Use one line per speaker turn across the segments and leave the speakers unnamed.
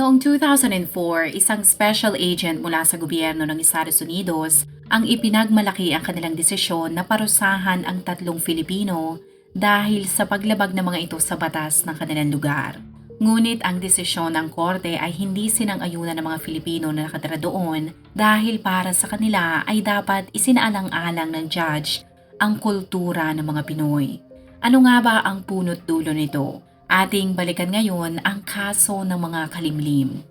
Noong 2004, isang special agent mula sa gobyerno ng Estados Unidos ang ipinagmalaki ang kanilang desisyon na parusahan ang tatlong Filipino dahil sa paglabag ng mga ito sa batas ng kanilang lugar. Ngunit ang desisyon ng korte ay hindi sinang-ayunan ng mga Filipino na nakatira doon dahil para sa kanila ay dapat isinaalang-alang ng judge ang kultura ng mga Pinoy. Ano nga ba ang punot dulo nito? Ating balikan ngayon ang kaso ng mga kalimlim.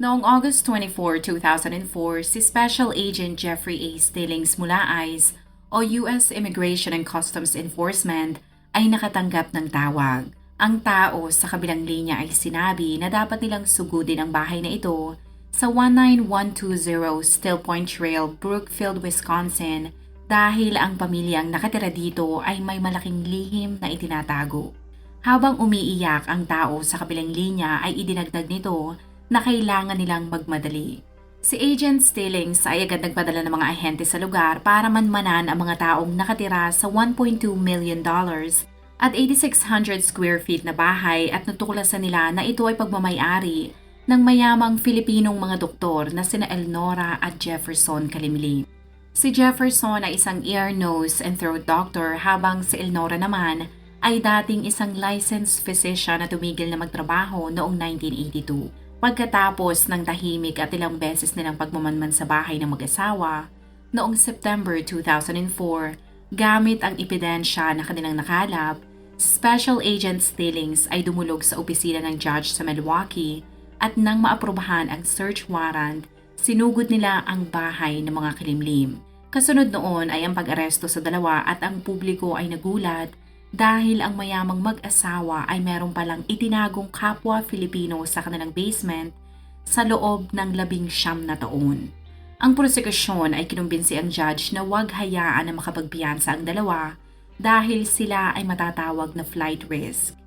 Noong August 24, 2004, si Special Agent Jeffrey A. Stillings mula ICE o US Immigration and Customs Enforcement ay nakatanggap ng tawag. Ang tao sa kabilang linya ay sinabi na dapat nilang sugudin ang bahay na ito sa 19120 Still Point Trail, Brookfield, Wisconsin dahil ang pamilyang nakatira dito ay may malaking lihim na itinatago. Habang umiiyak ang tao sa kabilang linya ay idinagdag nito na kailangan nilang magmadali. Si Agent Stillings ay agad nagpadala ng mga ahente sa lugar para manmanan ang mga taong nakatira sa 1.2 million dollars at 8,600 square feet na bahay at natuklasan nila na ito ay pagmamayari ng mayamang Filipinong mga doktor na sina Elnora at Jefferson Kalimlim. Si Jefferson ay isang ear, nose, and throat doctor habang si Elnora naman ay dating isang licensed physician na tumigil na magtrabaho noong 1982. Pagkatapos ng tahimik at ilang beses nilang pagmamanman sa bahay ng mag-asawa, noong September 2004, gamit ang ebidensya na kanilang nakalap, Special Agent Stillings ay dumulog sa opisina ng judge sa Milwaukee at nang maaprubahan ang search warrant, sinugod nila ang bahay ng mga kalimlim. Kasunod noon ay ang pag-aresto sa dalawa at ang publiko ay nagulat dahil ang mayamang mag-asawa ay meron palang itinagong kapwa Filipino sa kanilang basement sa loob ng labing siyam na taon. Ang prosekusyon ay kinumbinsi ang judge na huwag hayaan na makapagpiyansa ang dalawa dahil sila ay matatawag na flight risk.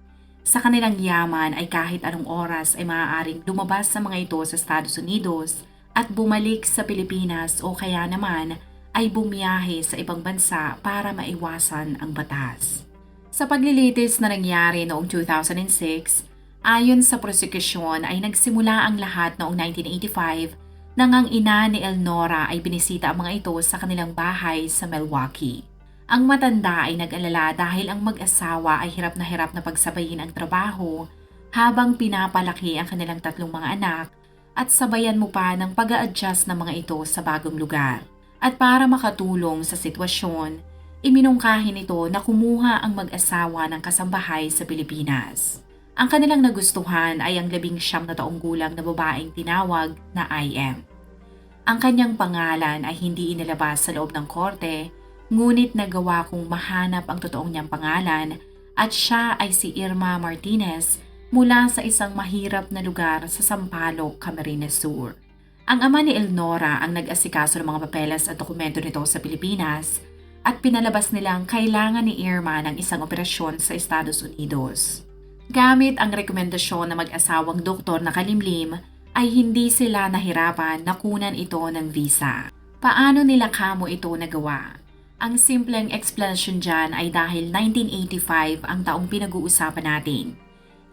Sa kanilang yaman ay kahit anong oras ay maaaring lumabas sa mga ito sa Estados Unidos at bumalik sa Pilipinas o kaya naman ay bumiyahe sa ibang bansa para maiwasan ang batas. Sa paglilitis na nangyari noong 2006, ayon sa prosekusyon ay nagsimula ang lahat noong 1985 nang ang ina ni Elnora ay binisita ang mga ito sa kanilang bahay sa Milwaukee. Ang matanda ay nag-alala dahil ang mag-asawa ay hirap na hirap na pagsabayin ang trabaho habang pinapalaki ang kanilang tatlong mga anak at sabayan mo pa ng pag adjust ng mga ito sa bagong lugar. At para makatulong sa sitwasyon, Iminungkahin nito na kumuha ang mag-asawa ng kasambahay sa Pilipinas. Ang kanilang nagustuhan ay ang labing siyam na taong gulang na babaeng tinawag na IM. Ang kanyang pangalan ay hindi inilabas sa loob ng korte, ngunit nagawa kong mahanap ang totoong niyang pangalan at siya ay si Irma Martinez mula sa isang mahirap na lugar sa Sampaloc, Camarines Sur. Ang ama ni Elnora ang nag-asikaso ng mga papeles at dokumento nito sa Pilipinas at pinalabas nilang kailangan ni Irma ng isang operasyon sa Estados Unidos. Gamit ang rekomendasyon ng mag-asawang doktor na kalimlim, ay hindi sila nahirapan na kunan ito ng visa. Paano nila kamo ito nagawa? Ang simpleng explanation dyan ay dahil 1985 ang taong pinag-uusapan natin.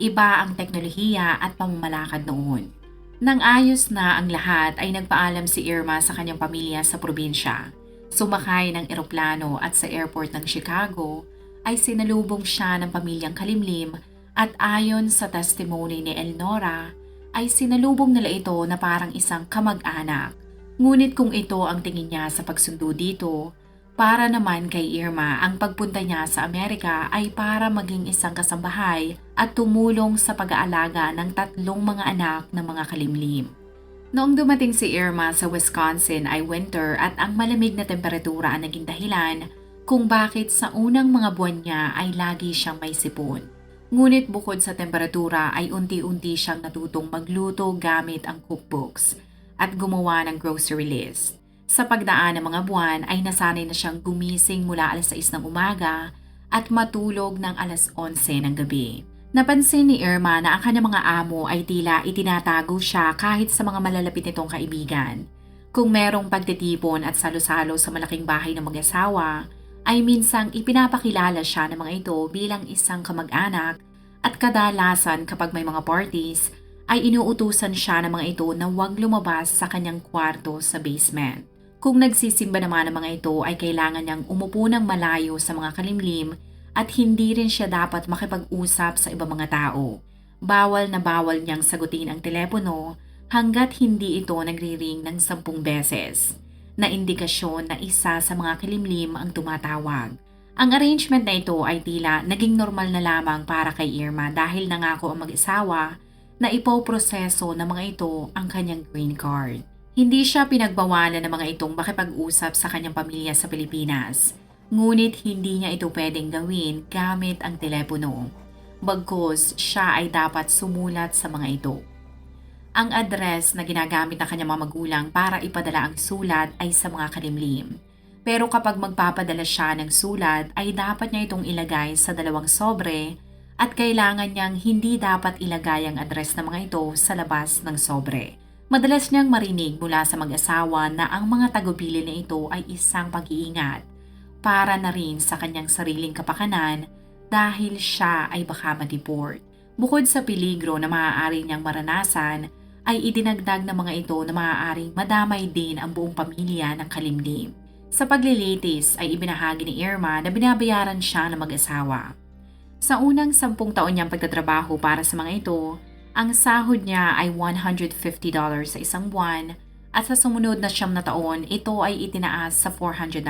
Iba ang teknolohiya at pamamalakad noon. Nang ayos na ang lahat ay nagpaalam si Irma sa kanyang pamilya sa probinsya Sumakay ng eroplano at sa airport ng Chicago ay sinalubong siya ng pamilyang kalimlim at ayon sa testimony ni Elnora ay sinalubong nila ito na parang isang kamag-anak. Ngunit kung ito ang tingin niya sa pagsundo dito, para naman kay Irma ang pagpunta niya sa Amerika ay para maging isang kasambahay at tumulong sa pag-aalaga ng tatlong mga anak ng mga kalimlim. Noong dumating si Irma sa Wisconsin ay winter at ang malamig na temperatura ang naging dahilan kung bakit sa unang mga buwan niya ay lagi siyang may sipon. Ngunit bukod sa temperatura ay unti-unti siyang natutong magluto gamit ang cookbooks at gumawa ng grocery list. Sa pagdaan ng mga buwan ay nasanay na siyang gumising mula alas 6 ng umaga at matulog ng alas 11 ng gabi. Napansin ni Irma na ang kanyang mga amo ay tila itinatago siya kahit sa mga malalapit nitong kaibigan. Kung merong pagtitipon at salo-salo sa malaking bahay ng mag-asawa, ay minsang ipinapakilala siya ng mga ito bilang isang kamag-anak at kadalasan kapag may mga parties ay inuutusan siya ng mga ito na huwag lumabas sa kanyang kwarto sa basement. Kung nagsisimba naman ng mga ito ay kailangan niyang umupo ng malayo sa mga kalimlim at hindi rin siya dapat makipag-usap sa ibang mga tao. Bawal na bawal niyang sagutin ang telepono hanggat hindi ito nagri-ring ng sampung beses na indikasyon na isa sa mga kilimlim ang tumatawag. Ang arrangement na ito ay tila naging normal na lamang para kay Irma dahil nangako ang mag-isawa na ipoproseso ng mga ito ang kanyang green card. Hindi siya pinagbawalan ng mga itong makipag-usap sa kanyang pamilya sa Pilipinas. Ngunit hindi niya ito pwedeng gawin gamit ang telepono. Bagkos siya ay dapat sumulat sa mga ito. Ang address na ginagamit ng kanyang mga magulang para ipadala ang sulat ay sa mga kalimlim. Pero kapag magpapadala siya ng sulat ay dapat niya itong ilagay sa dalawang sobre at kailangan niyang hindi dapat ilagay ang address ng mga ito sa labas ng sobre. Madalas niyang marinig mula sa mag-asawa na ang mga tagubili na ito ay isang pag-iingat para na rin sa kanyang sariling kapakanan dahil siya ay baka ma-deport. Bukod sa peligro na maaari niyang maranasan, ay idinagdag ng mga ito na maaaring madamay din ang buong pamilya ng kalimlim. Sa paglilitis ay ibinahagi ni Irma na binabayaran siya ng mag-asawa. Sa unang sampung taon niyang pagtatrabaho para sa mga ito, ang sahod niya ay $150 sa isang buwan at sa sumunod na siyam na taon, ito ay itinaas sa $400.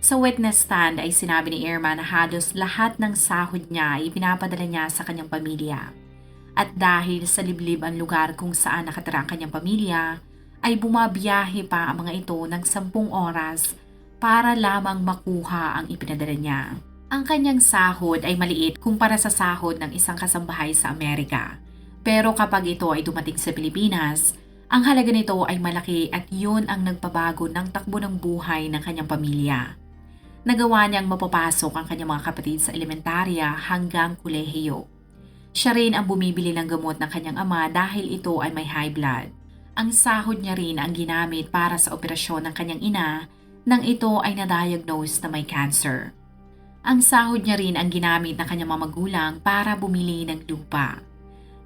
Sa witness stand ay sinabi ni Irma na halos lahat ng sahod niya ay pinapadala niya sa kanyang pamilya. At dahil sa liblib ang lugar kung saan nakatira ang kanyang pamilya, ay bumabiyahe pa ang mga ito ng sampung oras para lamang makuha ang ipinadala niya. Ang kanyang sahod ay maliit kumpara sa sahod ng isang kasambahay sa Amerika. Pero kapag ito ay dumating sa Pilipinas, ang halaga nito ay malaki at yun ang nagpabago ng takbo ng buhay ng kanyang pamilya. Nagawa niyang mapapasok ang kanyang mga kapatid sa elementarya hanggang kolehiyo. Siya rin ang bumibili ng gamot ng kanyang ama dahil ito ay may high blood. Ang sahod niya rin ang ginamit para sa operasyon ng kanyang ina nang ito ay na-diagnose na may cancer. Ang sahod niya rin ang ginamit ng kanyang mga magulang para bumili ng lupa.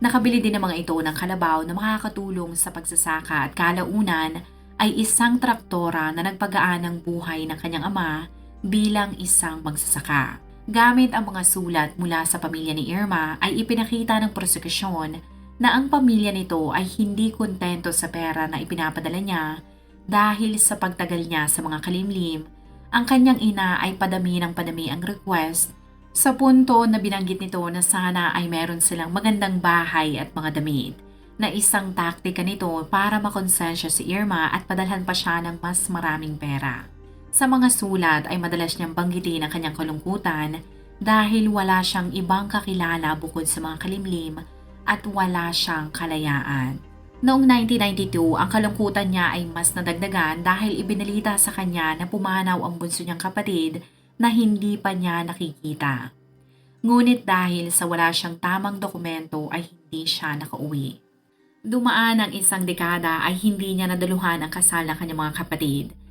Nakabili din ng mga ito ng kalabaw na makakatulong sa pagsasaka at kalaunan ay isang traktora na nagpagaan ng buhay ng kanyang ama bilang isang magsasaka. Gamit ang mga sulat mula sa pamilya ni Irma ay ipinakita ng prosekusyon na ang pamilya nito ay hindi kontento sa pera na ipinapadala niya dahil sa pagtagal niya sa mga kalimlim, ang kanyang ina ay padami ng padami ang request sa punto na binanggit nito na sana ay meron silang magandang bahay at mga damit na isang taktika nito para makonsensya si Irma at padalhan pa siya ng mas maraming pera. Sa mga sulat ay madalas niyang banggitin ang kanyang kalungkutan dahil wala siyang ibang kakilala bukod sa mga kalimlim at wala siyang kalayaan. Noong 1992, ang kalungkutan niya ay mas nadagdagan dahil ibinalita sa kanya na pumanaw ang bunso niyang kapatid na hindi pa niya nakikita. Ngunit dahil sa wala siyang tamang dokumento ay hindi siya nakauwi. Dumaan ang isang dekada ay hindi niya nadaluhan ang kasal ng kanyang mga kapatid –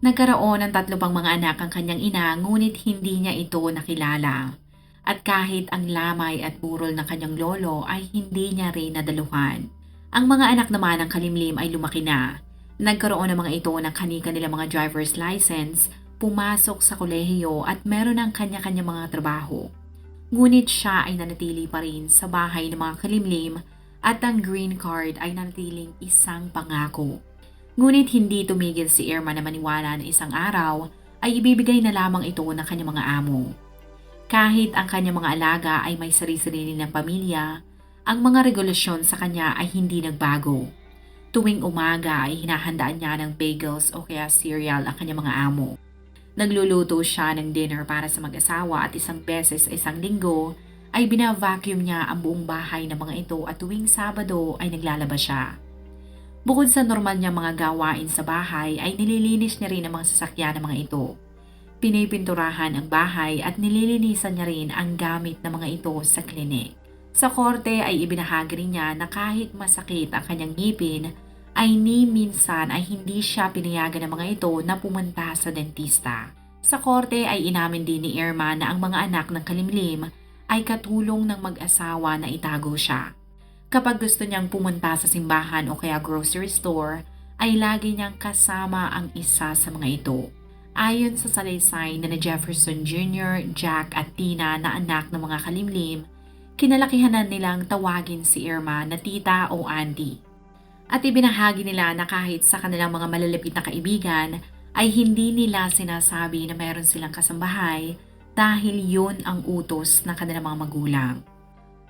Nagkaroon ng tatlo pang mga anak ang kanyang ina ngunit hindi niya ito nakilala. At kahit ang lamay at burol ng kanyang lolo ay hindi niya rin nadaluhan. Ang mga anak naman ng kalimlim ay lumaki na. Nagkaroon ng mga ito ng kanika nila mga driver's license, pumasok sa kolehiyo at meron ng kanya-kanya mga trabaho. Ngunit siya ay nanatili pa rin sa bahay ng mga kalimlim at ang green card ay nanatiling isang pangako. Ngunit hindi tumigil si Irma na maniwala na isang araw ay ibibigay na lamang ito ng kanyang mga amo. Kahit ang kanyang mga alaga ay may sarili-sarili ng pamilya, ang mga regulasyon sa kanya ay hindi nagbago. Tuwing umaga ay hinahandaan niya ng bagels o kaya cereal ang kanyang mga amo. Nagluluto siya ng dinner para sa mag-asawa at isang beses sa isang linggo ay binavacuum niya ang buong bahay ng mga ito at tuwing Sabado ay naglalaba siya. Bukod sa normal niyang mga gawain sa bahay ay nililinis niya rin ang mga sasakyan ng mga ito. Pinipinturahan ang bahay at nililinisan niya rin ang gamit ng mga ito sa klinik. Sa korte ay ibinahagi rin niya na kahit masakit ang kanyang ngipin ay ni minsan ay hindi siya pinayagan ng mga ito na pumunta sa dentista. Sa korte ay inamin din ni Irma na ang mga anak ng kalimlim ay katulong ng mag-asawa na itago siya. Kapag gusto niyang pumunta sa simbahan o kaya grocery store, ay lagi niyang kasama ang isa sa mga ito. Ayon sa salaysay na ni Jefferson Jr., Jack at Tina na anak ng mga kalimlim, kinalakihanan nilang tawagin si Irma na tita o auntie. At ibinahagi nila na kahit sa kanilang mga malalapit na kaibigan, ay hindi nila sinasabi na mayroon silang kasambahay dahil yun ang utos ng kanilang mga magulang.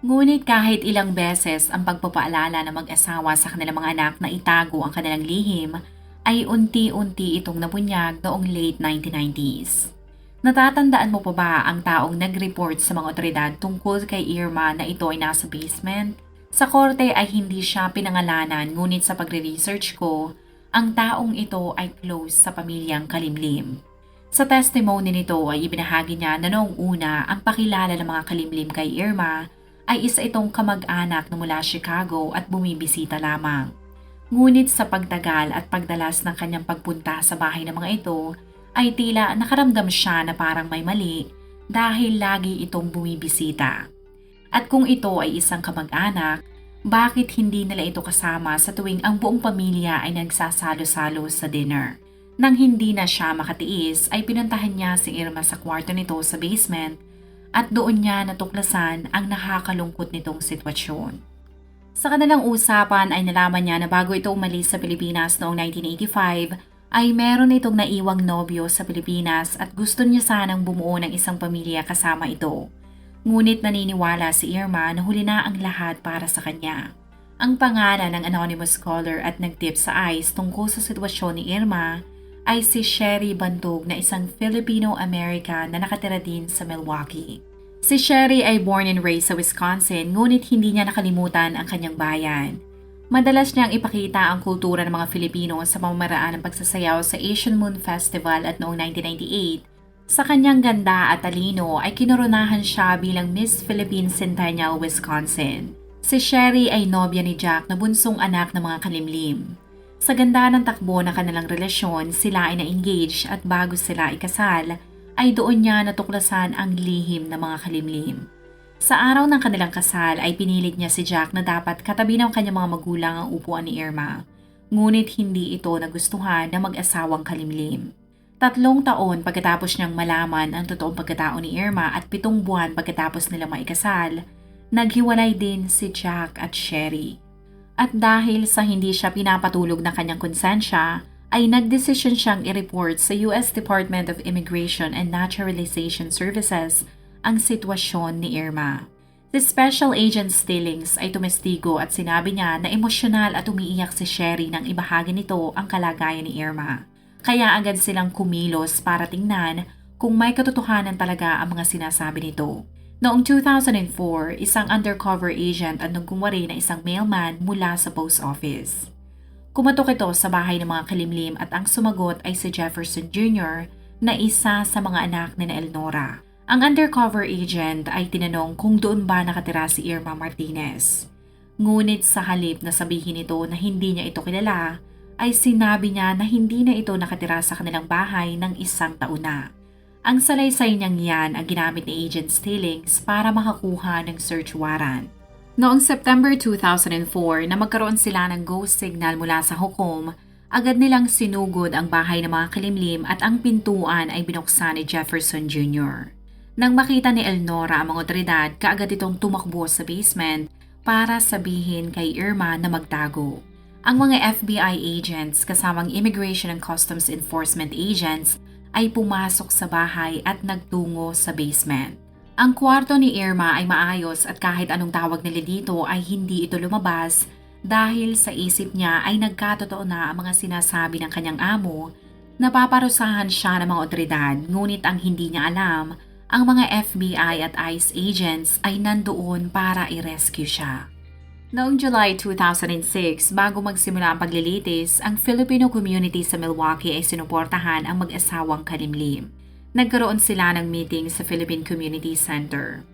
Ngunit kahit ilang beses ang pagpapaalala ng mag-asawa sa kanilang mga anak na itago ang kanilang lihim, ay unti-unti itong nabunyag noong late 1990s. Natatandaan mo pa ba ang taong nag-report sa mga otoridad tungkol kay Irma na ito ay nasa basement? Sa korte ay hindi siya pinangalanan ngunit sa pagre-research ko, ang taong ito ay close sa pamilyang kalimlim. Sa testimony nito ay ibinahagi niya na noong una ang pakilala ng mga kalimlim kay Irma ay isa itong kamag-anak na mula Chicago at bumibisita lamang. Ngunit sa pagtagal at pagdalas ng kanyang pagpunta sa bahay ng mga ito, ay tila nakaramdam siya na parang may mali dahil lagi itong bumibisita. At kung ito ay isang kamag-anak, bakit hindi nila ito kasama sa tuwing ang buong pamilya ay nagsasalo-salo sa dinner? Nang hindi na siya makatiis ay pinuntahan niya si Irma sa kwarto nito sa basement at doon niya natuklasan ang nakakalungkot nitong sitwasyon. Sa kanilang usapan ay nalaman niya na bago ito umalis sa Pilipinas noong 1985 ay meron itong naiwang nobyo sa Pilipinas at gusto niya sanang bumuo ng isang pamilya kasama ito. Ngunit naniniwala si Irma na huli na ang lahat para sa kanya. Ang pangalan ng anonymous caller at nagtip sa ICE tungkol sa sitwasyon ni Irma ay si Sherry Bantog na isang Filipino-American na nakatira din sa Milwaukee. Si Sherry ay born and raised sa Wisconsin ngunit hindi niya nakalimutan ang kanyang bayan. Madalas niyang ipakita ang kultura ng mga Filipino sa pamamaraan ng pagsasayaw sa Asian Moon Festival at noong 1998. Sa kanyang ganda at talino ay kinoronahan siya bilang Miss Philippine Centennial Wisconsin. Si Sherry ay nobya ni Jack na bunsong anak ng mga kalimlim. Sa ganda ng takbo ng kanilang relasyon, sila ay na-engage at bago sila ikasal, ay doon niya natuklasan ang lihim ng mga kalimlim. Sa araw ng kanilang kasal ay pinilit niya si Jack na dapat katabi ng kanyang mga magulang ang upuan ni Irma. Ngunit hindi ito nagustuhan ng mag-asawang kalimlim. Tatlong taon pagkatapos niyang malaman ang totoong pagkatao ni Irma at pitong buwan pagkatapos nila maikasal, naghiwalay din si Jack at Sherry. At dahil sa hindi siya pinapatulog ng kanyang konsensya, ay nagdesisyon siyang i-report sa US Department of Immigration and Naturalization Services ang sitwasyon ni Irma. Si Special Agent Stillings ay tumestigo at sinabi niya na emosyonal at umiiyak si Sherry nang ibahagi nito ang kalagayan ni Irma. Kaya agad silang kumilos para tingnan kung may katotohanan talaga ang mga sinasabi nito. Noong 2004, isang undercover agent ang nagkumwari na isang mailman mula sa post office. Kumatok ito sa bahay ng mga kalimlim at ang sumagot ay si Jefferson Jr. na isa sa mga anak ni Elnora. Ang undercover agent ay tinanong kung doon ba nakatira si Irma Martinez. Ngunit sa halip na sabihin ito na hindi niya ito kilala, ay sinabi niya na hindi na ito nakatira sa kanilang bahay ng isang taon na. Ang salaysay niyang yan ang ginamit ni Agent Stillings para makakuha ng search warrant. Noong September 2004 na magkaroon sila ng ghost signal mula sa hukom, agad nilang sinugod ang bahay ng mga kalimlim at ang pintuan ay binuksan ni Jefferson Jr. Nang makita ni Elnora ang mga otoridad, kaagad itong tumakbo sa basement para sabihin kay Irma na magtago. Ang mga FBI agents kasamang Immigration and Customs Enforcement agents ay pumasok sa bahay at nagtungo sa basement. Ang kwarto ni Irma ay maayos at kahit anong tawag nila dito ay hindi ito lumabas dahil sa isip niya ay nagkatotoo na ang mga sinasabi ng kanyang amo Napaparusahan siya ng mga otoridad ngunit ang hindi niya alam, ang mga FBI at ICE agents ay nandoon para i-rescue siya. Noong July 2006, bago magsimula ang paglilitis, ang Filipino community sa Milwaukee ay sinuportahan ang mag-asawang kalimlim. Nagkaroon sila ng meeting sa Philippine Community Center.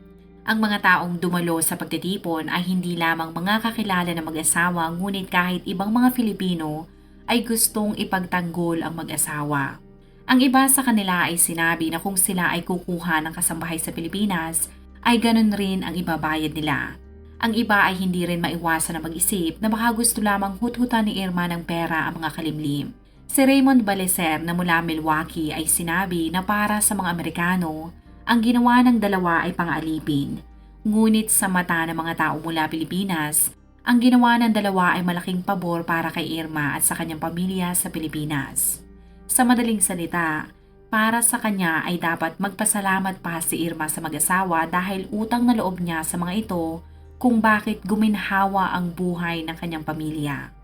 Ang mga taong dumalo sa pagtitipon ay hindi lamang mga kakilala ng mag-asawa ngunit kahit ibang mga Filipino ay gustong ipagtanggol ang mag-asawa. Ang iba sa kanila ay sinabi na kung sila ay kukuha ng kasambahay sa Pilipinas, ay ganun rin ang ibabayad nila. Ang iba ay hindi rin maiwasan na mag-isip na baka gusto lamang huthutan ni Irma ng pera ang mga kalimlim. Si Raymond Baleser na mula Milwaukee ay sinabi na para sa mga Amerikano, ang ginawa ng dalawa ay pang-alipin. Ngunit sa mata ng mga tao mula Pilipinas, ang ginawa ng dalawa ay malaking pabor para kay Irma at sa kanyang pamilya sa Pilipinas. Sa madaling salita, para sa kanya ay dapat magpasalamat pa si Irma sa mag-asawa dahil utang na loob niya sa mga ito kung bakit guminhawa ang buhay ng kanyang pamilya.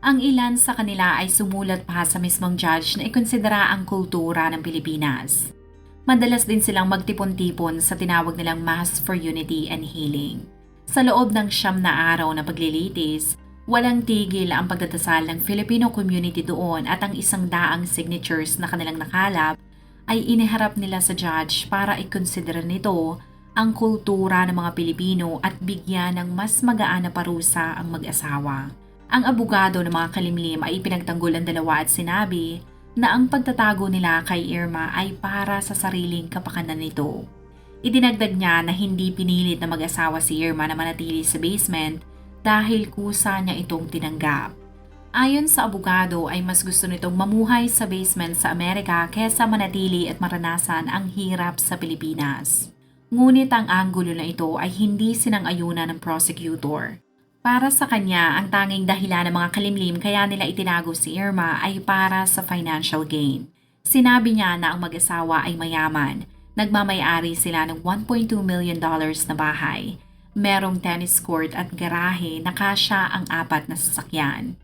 Ang ilan sa kanila ay sumulat pa sa mismong judge na ikonsidera ang kultura ng Pilipinas. Madalas din silang magtipon-tipon sa tinawag nilang Mass for Unity and Healing. Sa loob ng siyam na araw na paglilitis, walang tigil ang pagdadasal ng Filipino community doon at ang isang daang signatures na kanilang nakalap ay iniharap nila sa judge para ikonsidera nito ang kultura ng mga Pilipino at bigyan ng mas magaan na parusa ang mag-asawa. Ang abogado ng mga kalimlim ay ipinagtanggol ang dalawa at sinabi na ang pagtatago nila kay Irma ay para sa sariling kapakanan nito. Idinagdag niya na hindi pinilit na mag-asawa si Irma na manatili sa basement dahil kusa niya itong tinanggap. Ayon sa abogado ay mas gusto nitong mamuhay sa basement sa Amerika kesa manatili at maranasan ang hirap sa Pilipinas. Ngunit ang anggulo na ito ay hindi sinang-ayunan ng prosecutor. Para sa kanya, ang tanging dahilan ng mga kalimlim kaya nila itinago si Irma ay para sa financial gain. Sinabi niya na ang mag-asawa ay mayaman Nagmamayari sila ng 1.2 million dollars na bahay. Merong tennis court at garahe na kasya ang apat na sasakyan.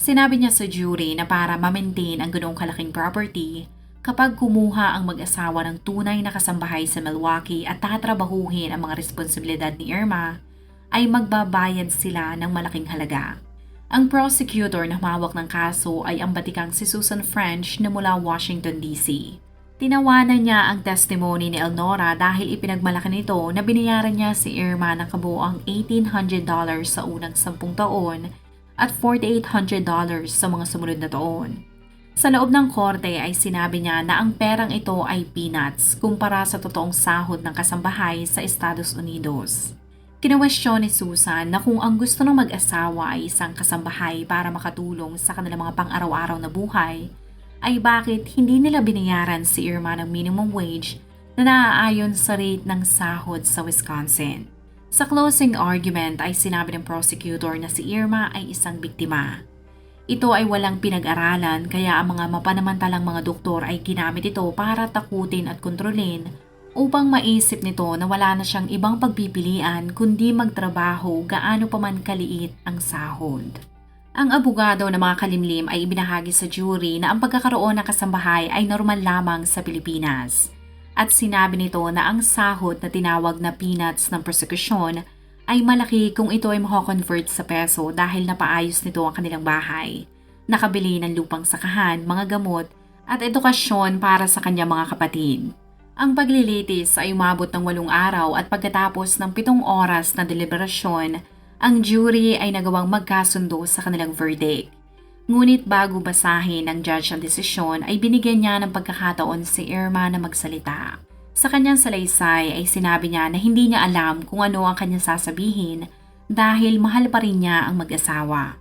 Sinabi niya sa jury na para ma-maintain ang ganong kalaking property, kapag kumuha ang mag-asawa ng tunay na kasambahay sa Milwaukee at tatrabahuhin ang mga responsibilidad ni Irma, ay magbabayad sila ng malaking halaga. Ang prosecutor na humawak ng kaso ay ang batikang si Susan French na mula Washington DC. Tinawanan niya ang testimony ni Elnora dahil ipinagmalaki nito na binayaran niya si Irma ng kabuoang $1,800 sa unang 10 taon at $4,800 sa mga sumunod na taon. Sa loob ng korte ay sinabi niya na ang perang ito ay peanuts kumpara sa totoong sahod ng kasambahay sa Estados Unidos. Kinwestiyon ni Susan na kung ang gusto ng mag-asawa ay isang kasambahay para makatulong sa kanilang mga pang-araw-araw na buhay, ay bakit hindi nila binayaran si Irma ng minimum wage na naaayon sa rate ng sahod sa Wisconsin. Sa closing argument ay sinabi ng prosecutor na si Irma ay isang biktima. Ito ay walang pinag-aralan kaya ang mga mapanamantalang mga doktor ay ginamit ito para takutin at kontrolin upang maisip nito na wala na siyang ibang pagpipilian kundi magtrabaho gaano pa man kaliit ang sahod. Ang abogado ng mga kalimlim ay ibinahagi sa jury na ang pagkakaroon ng kasambahay ay normal lamang sa Pilipinas. At sinabi nito na ang sahod na tinawag na peanuts ng prosekusyon ay malaki kung ito ay makakonvert sa peso dahil napaayos nito ang kanilang bahay. Nakabili ng lupang sakahan, mga gamot, at edukasyon para sa kanyang mga kapatid. Ang paglilitis ay umabot ng walong araw at pagkatapos ng pitong oras na deliberasyon ang jury ay nagawang magkasundo sa kanilang verdict. Ngunit bago basahin ng judge ang desisyon ay binigyan niya ng pagkakataon si Irma na magsalita. Sa kanyang salaysay ay sinabi niya na hindi niya alam kung ano ang kanyang sasabihin dahil mahal pa rin niya ang mag-asawa.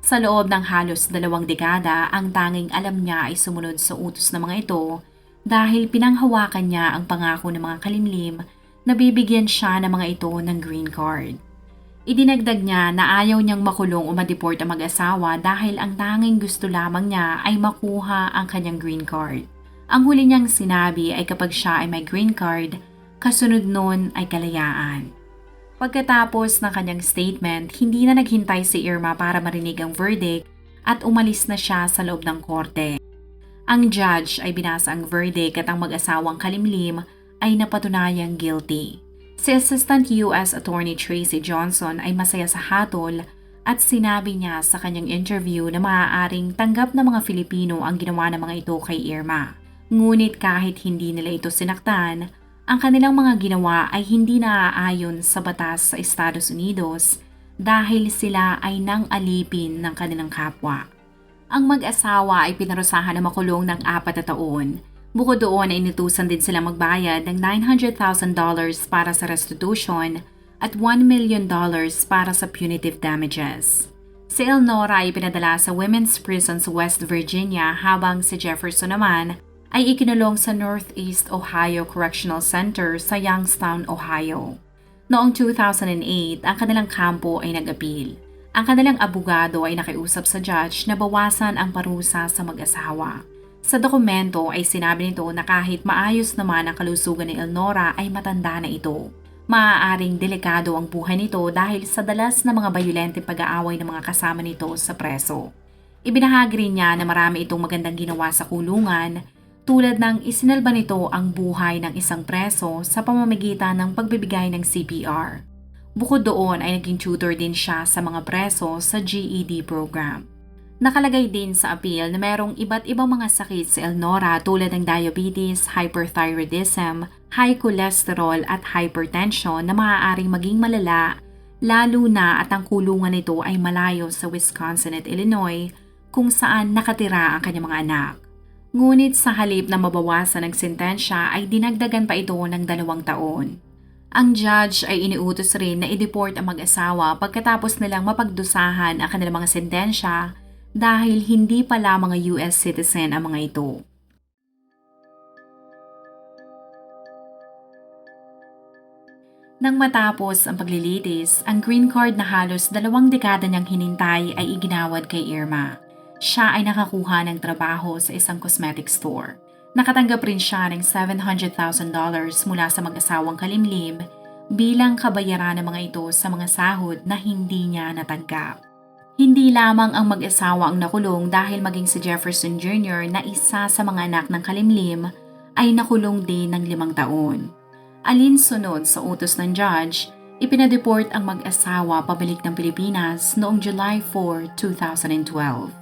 Sa loob ng halos dalawang dekada, ang tanging alam niya ay sumunod sa utos ng mga ito dahil pinanghawakan niya ang pangako ng mga kalimlim na bibigyan siya ng mga ito ng green card. Idinagdag niya na ayaw niyang makulong o madeport ang mag-asawa dahil ang tanging gusto lamang niya ay makuha ang kanyang green card. Ang huli niyang sinabi ay kapag siya ay may green card, kasunod nun ay kalayaan. Pagkatapos ng kanyang statement, hindi na naghintay si Irma para marinig ang verdict at umalis na siya sa loob ng korte. Ang judge ay binasa ang verdict at ang mag-asawang kalimlim ay napatunayang guilty. Si Assistant U.S. Attorney Tracy Johnson ay masaya sa hatol at sinabi niya sa kanyang interview na maaaring tanggap ng mga Filipino ang ginawa ng mga ito kay Irma. Ngunit kahit hindi nila ito sinaktan, ang kanilang mga ginawa ay hindi naaayon sa batas sa Estados Unidos dahil sila ay nang alipin ng kanilang kapwa. Ang mag-asawa ay pinarusahan na makulong ng apat na taon. Bukod doon ay inutusan din sila magbayad ng $900,000 para sa restitution at $1 million para sa punitive damages. Si Elnora ay pinadala sa Women's Prison sa West Virginia habang si Jefferson naman ay ikinulong sa Northeast Ohio Correctional Center sa Youngstown, Ohio. Noong 2008, ang kanilang kampo ay nag-appeal. Ang kanilang abogado ay nakiusap sa judge na bawasan ang parusa sa mag-asawa. Sa dokumento ay sinabi nito na kahit maayos naman ang kalusugan ni Elnora ay matanda na ito. Maaaring delikado ang buhay nito dahil sa dalas na mga bayulente pag-aaway ng mga kasama nito sa preso. Ibinahagi rin niya na marami itong magandang ginawa sa kulungan tulad ng isinalba nito ang buhay ng isang preso sa pamamagitan ng pagbibigay ng CPR. Bukod doon ay naging tutor din siya sa mga preso sa GED program. Nakalagay din sa appeal na merong iba't ibang mga sakit sa Elnora tulad ng diabetes, hyperthyroidism, high cholesterol at hypertension na maaaring maging malala lalo na at ang kulungan nito ay malayo sa Wisconsin at Illinois kung saan nakatira ang kanyang mga anak. Ngunit sa halip na mabawasan ang sentensya ay dinagdagan pa ito ng dalawang taon. Ang judge ay iniutos rin na i-deport ang mag-asawa pagkatapos nilang mapagdusahan ang kanilang mga sentensya dahil hindi pala mga US citizen ang mga ito. Nang matapos ang paglilitis, ang green card na halos dalawang dekada niyang hinintay ay iginawad kay Irma. Siya ay nakakuha ng trabaho sa isang cosmetic store. Nakatanggap rin siya ng $700,000 mula sa mag-asawang kalimlim bilang kabayaran ng mga ito sa mga sahod na hindi niya natanggap. Hindi lamang ang mag-asawa ang nakulong dahil maging si Jefferson Jr. na isa sa mga anak ng kalimlim ay nakulong din ng limang taon. Alinsunod sa utos ng judge, ipinadeport ang mag-asawa pabalik ng Pilipinas noong July 4, 2012.